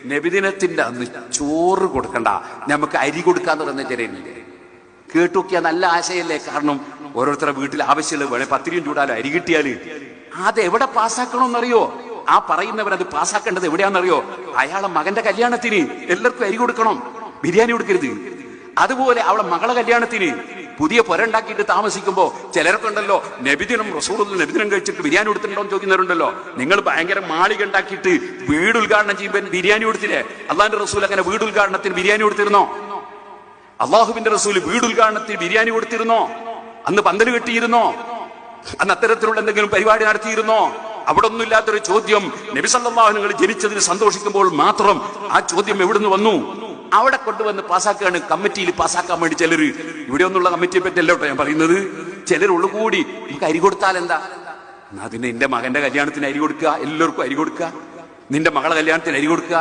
നബിദിനത്തിന്റെ അന്ന് ചോറ് കൊടുക്കണ്ട. നമുക്ക് അരി കൊടുക്കാന്ന് പറഞ്ഞ ചെറിയ കേട്ടുനോക്കിയ നല്ല ആശയല്ലേ? കാരണം ഓരോരുത്തരുടെ വീട്ടിൽ ആവശ്യമുള്ള വേണേ പത്തിരിയും ചൂടാലോ അരി കിട്ടിയാൽ. അത് എവിടെ പാസ്സാക്കണമെന്നറിയോ? ആ പറയുന്നവർ അത് പാസ്സാക്കേണ്ടത് എവിടെയാണെന്നറിയോ? അയാളെ മകന്റെ കല്യാണത്തിന് എല്ലാവർക്കും അരി കൊടുക്കണം. ബിരിയാണി കൊടുക്കരുത്. അതുപോലെ അവളെ മകളെ കല്യാണത്തിന് പുതിയ പുരണ്ടാക്കിയിട്ട് താമസിക്കുമ്പോൾ ചിലരൊക്കെ ഉണ്ടല്ലോ നബിദിനം റസൂളുള്ള നബിദിനം കഴിച്ചിട്ട് ബിരിയാണി കൊടുത്തിട്ടുണ്ടോ എന്ന് ചോദിക്കുന്നവരുണ്ടല്ലോ. നിങ്ങൾ ഭയങ്കര മാളിക ഉണ്ടാക്കിയിട്ട് വീട് ഉദ്ഘാടനം ചെയ്യുമ്പോൾ ബിരിയാണി കൊടുത്തില്ലേ? അള്ളാഹിന്റെ റസൂൽ അങ്ങനെ വീട് ഉദ്ഘാടനത്തിന് ബിരിയാണി കൊടുത്തിരുന്നോ? അള്ളാഹുവിന്റെ റസൂൽ വീട് ഉദ്ഘാടനത്തിന് ബിരിയാണി കൊടുത്തിരുന്നോ? അന്ന് പന്തൽ കെട്ടിയിരുന്നോ? അന്ന് അത്തരത്തിലുള്ള എന്തെങ്കിലും പരിപാടി നടത്തിയിരുന്നോ? അവിടെ ഒന്നുമില്ലാത്തൊരു ചോദ്യം നബി സല്ലല്ലാഹു നിങ്ങൾ ജനിച്ചതിന് സന്തോഷിക്കുമ്പോൾ മാത്രം ആ ചോദ്യം എവിടുന്ന് വന്നു? അവിടെ കൊണ്ടുവന്ന് പാസ്സാക്കുകയാണ് കമ്മിറ്റിയിൽ പാസ്സാക്കാൻ വേണ്ടി ചിലർ ഇവിടെ ഒന്നുള്ള കമ്മിറ്റിയെ പറ്റി അല്ലോട്ടോ ഞാൻ പറയുന്നത്. ചിലരുള്ളു കൂടി നമുക്ക് അരി കൊടുത്താൽ എന്താ? എന്നാ പിന്നെ എന്റെ മകന്റെ കല്യാണത്തിന് അരി കൊടുക്കുക എല്ലാവർക്കും അരി കൊടുക്കുക. നിന്റെ മകളെ കല്യാണത്തിന് അരി കൊടുക്കുക.